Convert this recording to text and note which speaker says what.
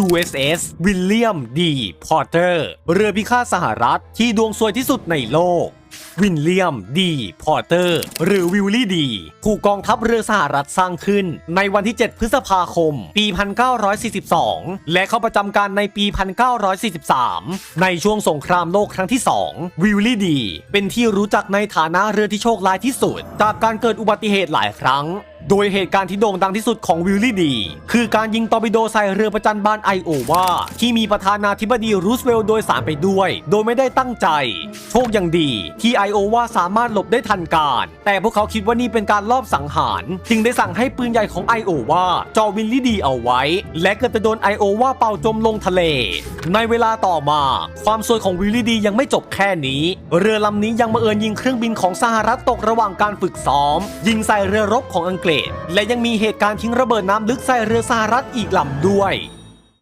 Speaker 1: USS วิลเลียมดีพอร์เตอร์เรือพิฆาตสหรัฐที่ดวงสวยที่สุดในโลกวินเลียมดีพอร์เตอร์ หรือวิลลี่ดีถูกกองทัพเรือสหรัฐสร้างขึ้น ในวันที่ 7 พฤษภาคม ปี 1942 และเข้าประจำการในปี 1943 ในช่วงสงครามโลกครั้งที่ 2 วิลลี่ดี เป็นที่รู้จักในฐานะเรือที่โชคร้ายที่สุด จากการเกิดอุบัติเหตุหลายครั้ง โดยเหตุการณ์ที่โด่งดังที่สุดของวิลลี่ดี คือการยิงตอร์ปิโดใส่เรือประจันบานไอโอวาที่มีประธานาธิบดีรูสเวลโดยสารไปด้วย โดยไม่ได้ตั้งใจ โชคยังดีที่ไอโอวาสามารถหลบได้ทันการ แต่พวกเขาคิดว่านี่เป็นการลอบสังหาร จึงได้สั่งให้ปืนใหญ่ของไอโอวาจ่อวิลลี่ดีเอาไว้ และเกิดจะโดนไอโอวาเป่าจมลงทะเล ในเวลาต่อมา ความสวยของวิลลี่ดียังไม่จบแค่นี้ เรือลำนี้ยังมาเอิญยิงเครื่องบินของสหรัฐตกระหว่างการฝึกซ้อม ยิงใส่เรือรบของอังกฤษษ และยังมีเหตุการณ์ทิ้งระเบิดน้ำลึกใส่เรือสหรัฐอีกลำด้วย